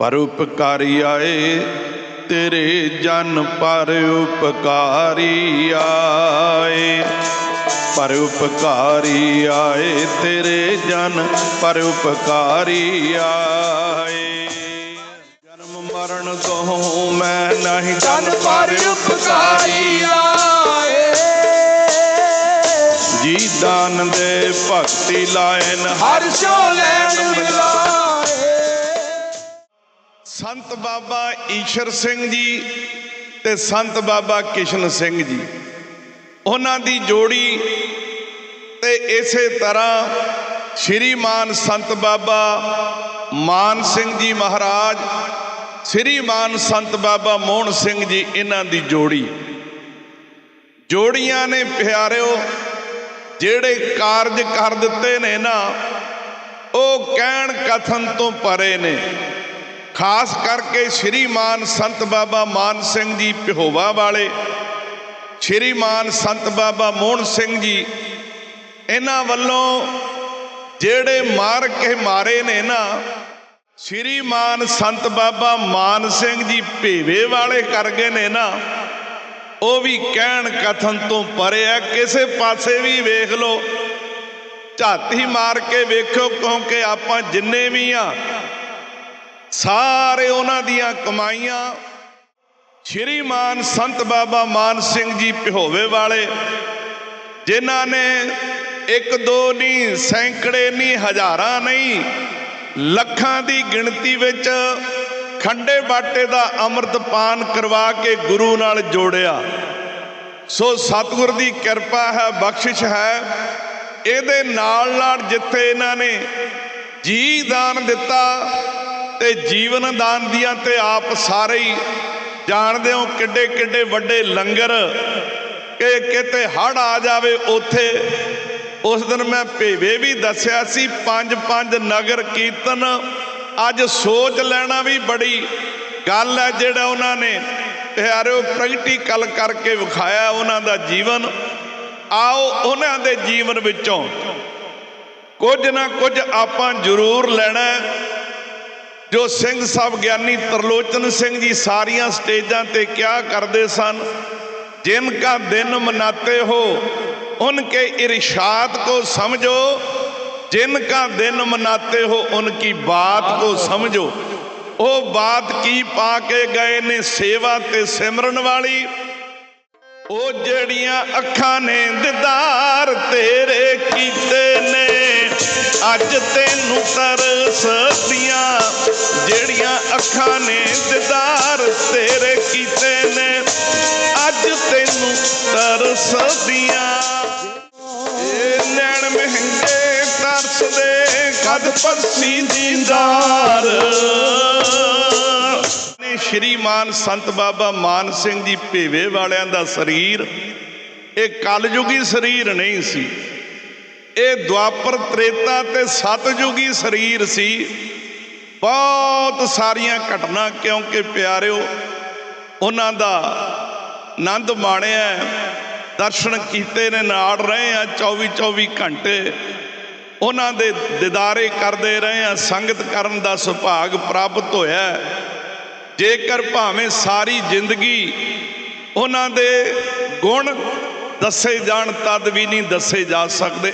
ਪਰ ਉਪਕਾਰੀ ਆਏ ਤੇਰੇ ਜਨ ਪਰ ਉਪਕਾਰੀ ਆਏ। ਪਰ ਉਪਕਾਰੀ ਆਏ ਤੇਰੇ ਜਨ ਪਰ ਉਪਕਾਰੀ ਆਏ। ਜਨਮ ਮਰਨ ਤੋਂ ਮੈਂ ਨਹੀਂ ਜਨ ਪਰ ਉਪਕਾਰੀ ਆਏ। ਜੀ ਦਾਨ ਦੇ ਭਗਤੀ ਲਾਇਨ ਹਰ ਸ਼ੋ ਲੈਣ ਮਿਲਾਏ ਸੰਤ ਬਾਬਾ ਈਸ਼ਰ ਸਿੰਘ ਜੀ ਤੇ ਸੰਤ ਬਾਬਾ ਕਿਸ਼ਨ ਸਿੰਘ ਜੀ। ਉਹਨਾਂ ਦੀ ਜੋੜੀ ਤੇ ਇਸੇ ਤਰ੍ਹਾਂ ਸ਼੍ਰੀਮਾਨ ਸੰਤ ਬਾਬਾ ਮਾਨ ਸਿੰਘ ਜੀ ਮਹਾਰਾਜ, ਸ਼੍ਰੀਮਾਨ ਸੰਤ ਬਾਬਾ ਮੋਹਨ ਸਿੰਘ ਜੀ ਇਹਨਾਂ ਦੀ ਜੋੜੀ। ਜੋੜੀਆਂ ਨੇ ਪਿਆਰਿਓ, ਜਿਹੜੇ ਕਾਰਜ ਕਰ ਦਿੱਤੇ ਨੇ ਨਾ, ਉਹ ਕਹਿਣ ਕਥਨ ਤੋਂ ਪਰੇ ਨੇ। ਖਾਸ ਕਰਕੇ ਸ਼੍ਰੀਮਾਨ ਸੰਤ ਬਾਬਾ ਮਾਨ ਸਿੰਘ ਜੀ ਪਿਹੋਵਾ ਵਾਲੇ ਸ਼੍ਰੀਮਾਨ ਸੰਤ ਬਾਬਾ ਮੋਹਨ ਸਿੰਘ ਜੀ, ਇਹਨਾਂ ਵੱਲੋਂ ਜਿਹੜੇ ਮਾਰ ਕੇ ਮਾਰੇ ਨੇ ਨਾ ਸ਼੍ਰੀਮਾਨ ਸੰਤ ਬਾਬਾ ਮਾਨ ਸਿੰਘ ਜੀ ਭੇਵੇ ਵਾਲੇ ਕਰ ਗਏ ਨੇ ਨਾ, ਉਹ ਵੀ ਕਹਿਣ ਕਥਨ ਤੋਂ ਪਰੇ ਆ, ਕਿਸੇ ਪਾਸੇ ਵੀ ਵੇਖ ਲਓ, ਝਾਤੀ ਮਾਰ ਕੇ ਵੇਖੋ ਕਿਉਂਕਿ ਆਪਾਂ ਜਿੰਨੇ ਵੀ ਆ ਸਾਰੇ ਉਹਨਾਂ ਦੀਆਂ ਕਮਾਈਆਂ ਸ਼੍ਰੀਮਾਨ ਸੰਤ ਬਾਬਾ ਮਾਨ ਸਿੰਘ ਜੀ ਪਿਹੋਵੇ ਵਾਲੇ, ਜਿਨ੍ਹਾਂ ਨੇ ਇੱਕ ਦੋ ਨਹੀਂ, ਸੈਂਕੜੇ ਨਹੀਂ, ਹਜ਼ਾਰਾਂ ਨਹੀਂ, ਲੱਖਾਂ ਦੀ ਗਿਣਤੀ ਵਿੱਚ ਖੰਡੇ ਬਾਟੇ ਦਾ ਅੰਮ੍ਰਿਤ ਪਾਨ ਕਰਵਾ ਕੇ ਗੁਰੂ ਨਾਲ ਜੋੜਿਆ। ਸੋ ਸਤਿਗੁਰ ਦੀ ਕਿਰਪਾ ਹੈ, ਬਖਸ਼ਿਸ਼ ਹੈ। ਇਹਦੇ ਨਾਲ ਨਾਲ ਜਿੱਥੇ ਇਹਨਾਂ ਨੇ ਜੀ ਦਾਨ ਦਿੱਤਾ ਤੇ ਜੀਵਨ ਦਾਨ ਦੀਆਂ ਤੇ ਆਪ ਸਾਰੇ ਹੀ ਜਾਣਦੇ ਹੋ ਕਿੱਡੇ ਕਿੱਡੇ ਵੱਡੇ ਲੰਗਰ ਕਿ ਕਿਤੇ ਹੜ ਆ ਜਾਵੇ ਉੱਥੇ। ਉਸ ਦਿਨ ਮੈਂ ਭੇਵੇ ਵੀ ਦੱਸਿਆ ਸੀ, ਪੰਜ ਪੰਜ ਨਗਰ ਕੀਰਤਨ। ਅੱਜ ਸੋਚ ਲੈਣਾ ਵੀ ਬੜੀ ਗੱਲ ਹੈ ਜਿਹੜਾ ਉਹਨਾਂ ਨੇ ਪਿਆਰਿਓ ਪ੍ਰੈਕਟੀਕਲ ਕਰਕੇ ਵਿਖਾਇਆ ਉਹਨਾਂ ਦਾ ਜੀਵਨ। ਆਓ ਉਹਨਾਂ ਦੇ ਜੀਵਨ ਵਿੱਚੋਂ ਕੁਝ ਨਾ ਕੁਝ ਆਪਾਂ ਜ਼ਰੂਰ ਲੈਣਾ ਜੋ ਸਿੰਘ ਸਾਹਿਬ ਗਿਆਨੀ ਤਰਲੋਚਨ ਸਿੰਘ ਜੀ ਸਾਰੀਆਂ ਸਟੇਜਾਂ ਤੇ ਕਿਹਾ ਕਰਦੇ ਸਨ? ਜਿਨ ਕਾ ਦਿਨ ਮਨਾਤੇ ਹੋ ਉਨਕੇ ਇਰਸ਼ਾਦ ਕੋ ਸਮਝੋ। ਜਿਨ ਕਾ ਦਿਨ ਮਨਾਤੇ ਹੋ ਉਨਕੀ ਬਾਤ ਕੋ ਸਮਝੋ। ਉਹ ਬਾਤ ਕੀ ਪਾ ਕੇ ਗਏ ਨੇ ਸੇਵਾ ਤੇ ਸਿਮਰਨ ਵਾਲੀ? ਉਹ ਜਿਹੜੀਆਂ ਅੱਖਾਂ ਨੇ ਦਿਦਾਰ ਤੇਰੇ ਕੀਤੇ ਨੇ। ਅੱਜ ਤੈਨੂੰ ਤਰਸਦੀਆਂ ਜਿਹੜੀਆਂ ਅੱਖਾਂ ਨੇ ਦਿਦਾਰ ਤੇਰੇ ਕੀਤੇ ਨੇ, ਅੱਜ ਤੈਨੂੰ ਤਰਸਦੀਆਂ ਇਹ ਨੈਣ ਮਹਿੰਗੇ ਤਰਸਦੇ ਕਦ ਪਰਸੀ ਦੀਦਾਰ। ਨੇ ਸ਼੍ਰੀਮਾਨ ਸੰਤ ਬਾਬਾ ਮਾਨ ਸਿੰਘ ਜੀ ਭੇਵੇ ਵਾਲਿਆਂ ਦਾ ਸਰੀਰ, ਇਹ ਕਲਯੁਗੀ ਸਰੀਰ ਨਹੀਂ ਸੀ। ਇਹ ਦੁਆਪਰ ਤ੍ਰੇਤਾ ਤੇ ਸਤਜੁਗੀ ਸਰੀਰ ਸੀ। ਬਹੁਤ ਸਾਰੀਆਂ ਘਟਨਾ ਕਿਉਂਕਿ ਪਿਆਰਿਓ, ਉਹਨਾਂ ਦਾ ਆਨੰਦ ਮਾਣਿਆ ਦਰਸ਼ਨ ਕੀਤੇ ਨੇ, ਨਾਲ ਰਹੇ ਆ 24 24 ਘੰਟੇ। ਉਹਨਾਂ ਦੇ ਦਿਦਾਰੇ ਕਰਦੇ ਰਹੇ ਆ ਸੰਗਤ ਕਰਨ ਦਾ ਸੁਭਾਗ ਪ੍ਰਾਪਤ ਹੋਇਆ ਜੇਕਰ ਭਾਵੇਂ ਸਾਰੀ ਜ਼ਿੰਦਗੀ ਉਹਨਾਂ ਦੇ ਗੁਣ ਦੱਸੇ ਜਾਣ, ਤਦ ਵੀ ਨਹੀਂ ਦੱਸੇ ਜਾ ਸਕਦੇ।